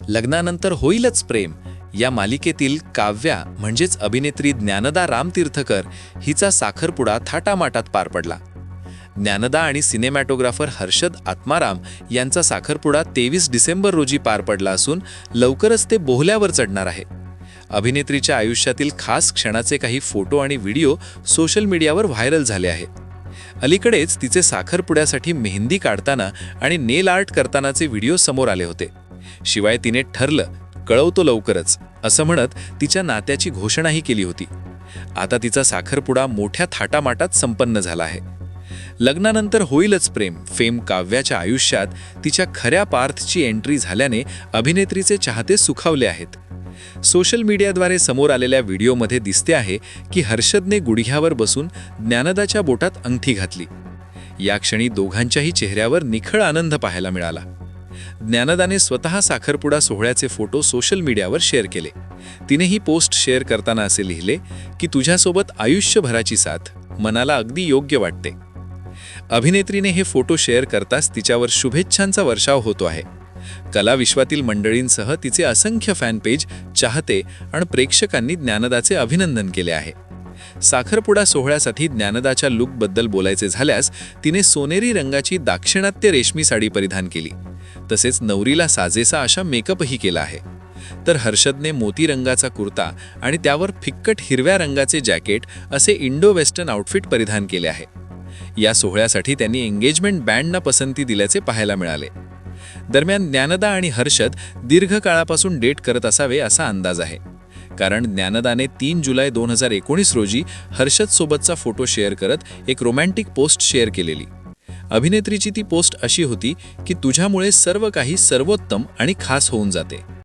लग्नानंतर होईलच प्रेम. या मालिकेतील काव्या म्हणजेच अभिनेत्री ज्ञानदा रामतीर्थकर हिचा साखरपुडा थाटामाटात पार पडला. ज्ञानदा आणि सिनेमॅटोग्राफर हर्षद आत्माराम यांचा साखरपुडा तेवीस डिसेंबर रोजी पार पडला असून लवकरच ते बोहल्यावर चढणार आहे. अभिनेत्रीच्या आयुष्यातील खास क्षणाचे काही फोटो आणि व्हिडिओ सोशल मीडियावर व्हायरल झाले आहेत अलीकडेच तिचे साखरपुड्यासाठी मेहंदी काढताना आणि नेल आर्ट करतानाचे व्हिडिओ समोर आले होते. शिवाय तिने ठरलं कळवतो लवकरच असं म्हणत तिच्या नात्याची घोषणाही केली होती. आता तिचा साखरपुडा मोठ्या थाटामाटात संपन्न झाला आहे. लग्नानंतर होईलच प्रेम फेम काव्याच्या आयुष्यात तिच्या खऱ्या पार्थची एंट्री झाल्याने अभिनेत्रीचे चाहते सुखावले आहेत. सोशल मीडियाद्वारे समोर आलेल्या व्हिडिओमध्ये दिसते आहे की हर्षदने गुडघ्यावर बसून ज्ञानदाच्या बोटात अंगठी घातली. या क्षणी दोघांच्याही चेहऱ्यावर निखळ आनंद पाहायला मिळाला. ज्ञानदाने स्वतः साखरपुडा सोहळ्याचे फोटो सोशल मीडियावर शेअर केले. तिने ही पोस्ट शेअर करताना असे लिहिले की तुझ्यासोबत आयुष्यभराची साथ मनाला अगदी योग्य वाटते. अभिनेत्रीने हे फोटो शेअर करताच तिच्यावर शुभेच्छांचा वर्षाव होतो आहे. कलाविश्वातील मंडळींसह तिचे असंख्य फॅन पेज चाहते आणि प्रेक्षकांनी ज्ञानदाचे अभिनंदन केले आहे. साखरपुडा सोहळ्यासाठी ज्ञानदाच्या लुकबद्दल बोलायचे झाल्यास तिने सोनेरी रंगाची दाक्षिणात्य रेशमी साडी परिधान केली. तसेच नवरीला साजेसा अशा मेकअपही केला आहे. तर हर्षदने मोती रंगाचा कुर्ता आणि त्यावर फिक्कट हिरव्या रंगाचे जॅकेट असे इंडो वेस्टर्न आउटफिट परिधान केले आहे. या सोहळ्यासाठी त्यांनी एंगेजमेंट बँडना पसंती दिल्याचे पाहायला मिळाले. दरम्यान ज्ञानदा आणि हर्षद दीर्घकाळापासून डेट करत असावे असा अंदाज आहे. कारण ज्ञानदाने तीन जुलै दोन हजार एकोणीस रोजी हर्षदसोबतचा फोटो शेअर करत एक रोमॅन्टिक पोस्ट शेअर केलेली. अभिनेत्रीची ती पोस्ट अशी होती की तुझ्यामुळे सर्व काही सर्वोत्तम आणि खास होऊन जाते.